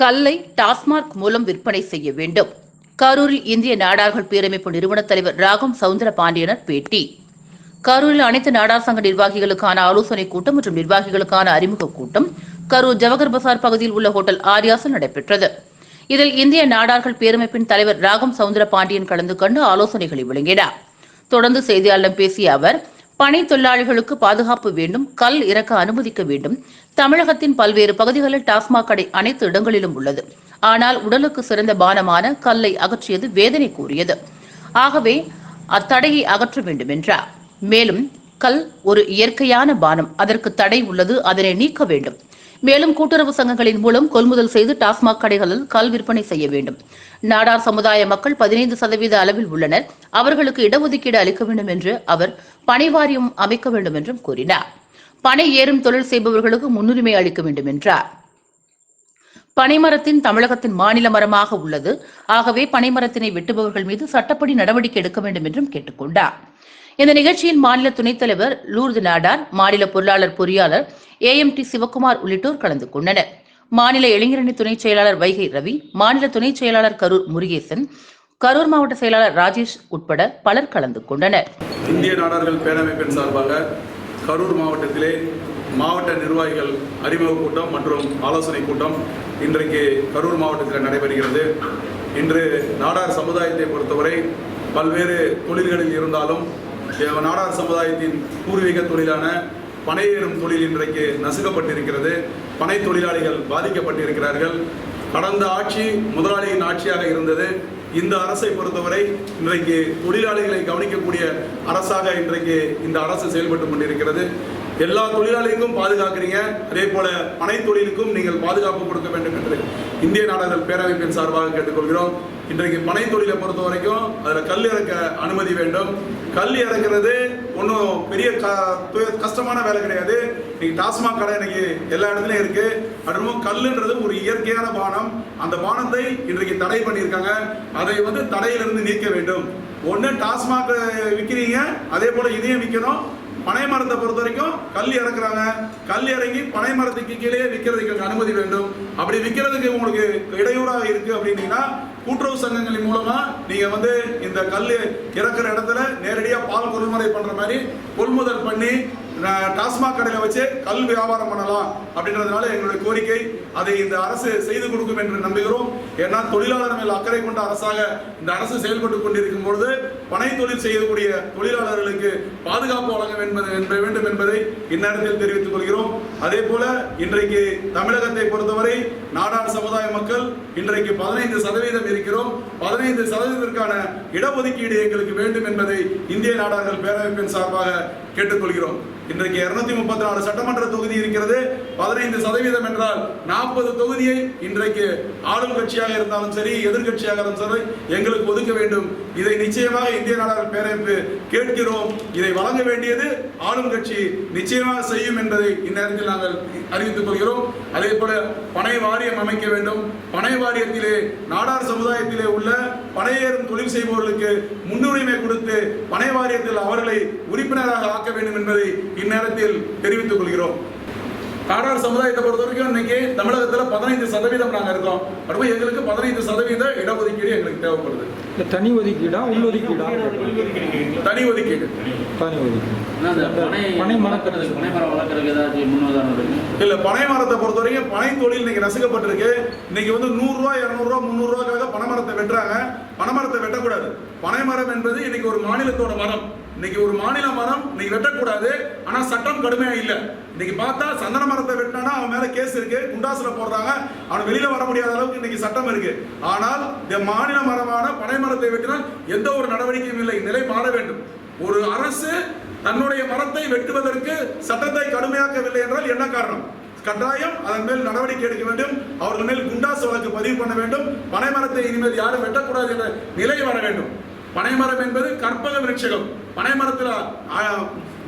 கல்லை டாஸ்மாக் மூலம் விற்பனை செய்ய வேண்டும். கரூரில் இந்திய நாடார்கள் பேரமைப்பு நிறுவன தலைவர் ராகம் சவுந்தர பாண்டியனர் பேட்டி. கரூரில் அனைத்து நாடார் சங்க நிர்வாகிகளுக்கான ஆலோசனைக் கூட்டம் மற்றும் நிர்வாகிகளுக்கான அறிமுக கூட்டம் கரூர் ஜவஹர் பசார் பகுதியில் உள்ள ஹோட்டல் ஆரியாசில் நடைபெற்றது. இதில் இந்திய நாடார்கள் பேரமைப்பின் தலைவர் ராகம் சவுந்தர பாண்டியன் கலந்து கொண்டு ஆலோசனைகளை வழங்கினார் தொடர்ந்து செய்தியாளர்களிடம் பேசிய அவர் பனை தொழிலாளிகளுக்கு பாதுகாப்பு வேண்டும் கல் இறக்க அனுமதிக்க வேண்டும். தமிழகத்தின் பல்வேறு பகுதிகளில் டாஸ்மாக் கடை அனைத்து இடங்களிலும் உள்ளது. ஆனால் உடலுக்கு சிறந்த பானமான கல்லை அகற்றியது வேதனை கூறியது ஆகவே அத்தடையை அகற்ற வேண்டும் என்றார். மேலும் கல் ஒரு இயற்கையான பானம். அதற்கு தடை உள்ளது அதனை நீக்க வேண்டும். மேலும் கூட்டுறவு சங்கங்களின் மூலம் கொள்முதல் செய்து டாஸ்மாக் கடைகளில் கால் விற்பனை செய்ய வேண்டும். நாடார் சமுதாய மக்கள் பதினைந்து சதவீத அளவில் உள்ளனர். அவர்களுக்கு இடஒதுக்கீடு அளிக்க வேண்டும் என்று அவர் பணி வாரியம் அமைக்க வேண்டும் என்றும் கூறினார். பனை ஏறும் தொழில் செய்பவர்களுக்கு முன்னுரிமை அளிக்க வேண்டும் என்றார். பனைமரத்தின் தமிழகத்தின் மாநில மரமாக உள்ளது. ஆகவே பனைமரத்தினை வெட்டுபவர்கள் மீது சட்டப்படி நடவடிக்கை எடுக்க வேண்டும் என்றும் கேட்டுக்கொண்டார் இந்த நிகழ்ச்சியில் மாநில துணைத் தலைவர் லூர்து நாடார் மாநில பொருளாளர் பொறியாளர் ஏஎம்டி சிவக்குமார் உள்ளிட்டோர் கலந்து கொண்டனர். மாநில இளைஞரணி துணைச் செயலாளர் வைகை ரவி மாநில துணைச் செயலாளர் கரூர் முருகேசன் கரூர் மாவட்ட செயலாளர் ராஜேஷ் உட்பட பலர் கலந்து கொண்டனர். இந்திய நாடார்கள் பேரமைப்பின் சார்பாக கரூர் மாவட்டத்திலே மாவட்ட நிர்வாகிகள் அறிமுக கூட்டம் மற்றும் ஆலோசனை கூட்டம் இன்றைக்கு கரூர் மாவட்டத்தில் நடைபெறுகிறது. இன்று நாடார் சமுதாயத்தை பொறுத்தவரை பல்வேறு தொழில்களில் இருந்தாலும் நாடார் சமுதாயத்தின் பூர்வீக தொழிலான பனை தொழில் இன்றைக்கு நசுக்கப்பட்டிருக்கிறது. பனை தொழிலாளிகள் பாதிக்கப்பட்டிருக்கிறார்கள். கடந்த ஆட்சி முதலாளியின் ஆட்சியாக இருந்தது. இந்த அரசை பொறுத்தவரை இன்றைக்கு தொழிலாளிகளை கவனிக்கக்கூடிய அரசாக இன்றைக்கு இந்த அரசு செயல்பட்டு கொண்டிருக்கிறது. எல்லா தொழிலாளிகளுக்கும் பாதுகாக்கிறீங்க. அதே போல பனை தொழிலுக்கும் நீங்கள் பாதுகாப்பு கொடுக்க வேண்டும் என்று இந்திய நாடார்கள் பேரமைப்பின் சார்பாக கேட்டுக்கொள்கிறோம். இன்றைக்கு பனை தொழிலை பொறுத்த வரைக்கும் அதில் கல் இறக்க அனுமதி வேண்டும். கல் இறக்குறது ஒன்றும் பெரிய க கஷ்டமான வேலை கிடையாது. இன்னைக்கு டாஸ்மாக் கடை இன்னைக்கு எல்லா இடத்துலையும் இருக்கு. அதுவும் கல்லுன்றது ஒரு இயற்கையான பானம். அந்த பானத்தை இன்றைக்கு தடை பண்ணியிருக்காங்க. அதை வந்து தடையிலிருந்து நீக்க வேண்டும். ஒன்று டாஸ்மாக் விற்கிறீங்க அதே போல இதையும் விற்கணும் பனை மரத்தை பொறுத்த வரைக்கும் கல் இறக்குறாங்க. கல் இறங்கி பனை மரத்துக்கு கீழே விற்கிறதுக்கு அனுமதி வேண்டும். அப்படி விற்கிறதுக்கு உங்களுக்கு இடையூறாக இருக்கு அப்படின்னீங்கன்னா கூட்டுறவு சங்கங்களின் மூலமா நீங்க வந்து இந்த கல் இறக்குற இடத்துல நேரடியாக பால் கொள்முறை பண்ற மாதிரி கொள்முதல் பண்ணி டாஸ்மாக் கடையில் வச்சு கல் வியாபாரம் பண்ணலாம் அப்படின்றதுனால எங்களுடைய கோரிக்கை அதை இந்த அரசு செய்து கொடுக்கும் என்று நம்புகிறோம். ஏன்னா தொழிலாளர் மேல் அக்கறை கொண்ட அரசாக இந்த அரசு செயல்பட்டு கொண்டிருக்கும் பொழுது பனை தொழில் செய்யக்கூடிய தொழிலாளர்களுக்கு பாதுகாப்பு வழங்க என்பது வேண்டும் என்பதை இந்நேரத்தில் தெரிவித்துக் கொள்கிறோம். அதே போல இன்றைக்கு தமிழகத்தை பொறுத்தவரை நாடார் சமுதாய மக்கள் இன்றைக்கு பதினைந்து சதவீதம் இருக்கிறோம். பதினைந்து சதவீதத்திற்கான இடஒதுக்கீடு எங்களுக்கு வேண்டும் என்பதை இந்திய நாடார்கள் பேரமைப்பின் சார்பாக கேட்டுக்கொள்கிறோம். இன்றைக்கு இருநூத்தி முப்பத்தி நாலு சட்டமன்ற தொகுதி இருக்கிறது. பதினைந்து சதவீதம் என்றால் நாற்பது தொகுதியை இன்றைக்கு ஆளும் கட்சியாக இருந்தாலும் சரி எதிர்கட்சியாக இருந்தாலும் சரி எங்களுக்கு ஒதுக்க வேண்டும். இதை நிச்சயமாக இந்திய நாடார் பேரமைப்பு கேட்கிறோம். இதை வழங்க வேண்டியது ஆளும் கட்சி நிச்சயமாக செய்யும் என்பதை இந்நேரத்தில் நாங்கள் அறிவித்துக் கொள்கிறோம். அதே போல பனை வாரியம் அமைக்க வேண்டும். பனை வாரியத்திலே நாடார் சமுதாயத்திலே உள்ள பனையேறும் தொழில் செய்பவர்களுக்கு முன்னுரிமை கொடுத்து பனை வாரியத்தில் அவர்களை உறுப்பினராக ஆக்க வேண்டும் என்பதை இந்நேரத்தில் தெரிவித்துக் கொள்கிறோம். நாடார் சமுதாயத்தை பொறுத்த வரைக்கும் இன்னைக்கு தமிழகத்தில் பதினைந்து சதவீதம் நாங்கள் இருக்கோம். அதுவும் எங்களுக்கு பதினைந்து சதவீத இடஒதுக்கீடு எங்களுக்கு தேவைப்படுது. தனி ஒதுக்கீடா உள் ஒதுக்கீடா. தனி ஒதுக்கீடு. தனி ஒதுக்கீடு பனை பனை மரக்கன்று வளர்க்கறதுக்கு பனை மரம் வளர்க்கறதுக்கு ஏதாச்சும் முன்னுதாரணம் இருக்கு? இல்ல பனை மரத்தை பொறுத்த வரைக்கும் பனை தொழில் இன்னைக்கு நசுக்கப்பட்டிருக்கு. இன்னைக்கு வந்து நூறு ரூபாய் இருநூறு ரூபாய் முந்நூறு ரூபாய்க்காக பனை மரத்தை வெட்டுறாங்க. மரத்தை வெட்டக்கூடாது. பனை மரம் என்பது இன்னைக்கு ஒரு மாநிலத்தோட மரம். இன்னைக்கு ஒரு மாநில மரம் இன்னைக்கு வெட்டக்கூடாது. ஆனா சட்டம் கடுமையா இல்ல. இன்னைக்கு பார்த்தா சந்தன மரத்தை வெட்டினா அவன் மேல கேஸ் இருக்கு குண்டாசுல போடுறாங்க. அவன் வெளியில வர முடியாத அளவுக்கு இன்னைக்கு சட்டம் இருக்கு. ஆனால் இந்த மாநில மரமான பனை மரத்தை வெட்டினால் எந்த ஒரு நடவடிக்கையும் இல்லை. நிலை மாற வேண்டும். ஒரு அரசு தன்னுடைய மரத்தை வெட்டுவதற்கு சட்டத்தை கடுமையாக்கவில்லை என்றால் என்ன காரணம்? கட்டாயம் அதன் மேல் நடவடிக்கை எடுக்க வேண்டும். அவர்கள் மேல் குண்டாசு வழக்கு பதிவு பண்ண வேண்டும். பனைமரத்தை இனிமேல் யாரும் வெட்டக்கூடாது என்ற நிலை வர வேண்டும். பனைமரம் என்பது கற்பக விருட்சகம். பனைமரத்தில்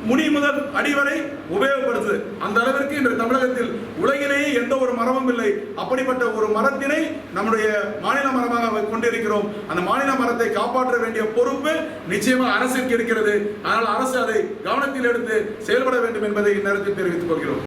முனி முடி முதல் அடிவரை உபயோகப்படுத்துது. அந்த அளவிற்கு இன்று தமிழகத்தில் உலகிலேயே எந்த ஒரு மரமும் இல்லை. அப்படிப்பட்ட ஒரு மரத்தினை நம்முடைய மாநில மரமாக கொண்டிருக்கிறோம். அந்த மாநில மரத்தை காப்பாற்ற வேண்டிய பொறுப்பு நிச்சயமாக அரசிற்கு இருக்கிறது. அதனால் அரசு அதை கவனத்தில் எடுத்து செயல்பட வேண்டும் என்பதை இந்நேரத்தில் தெரிவித்துக் கொள்கிறோம்.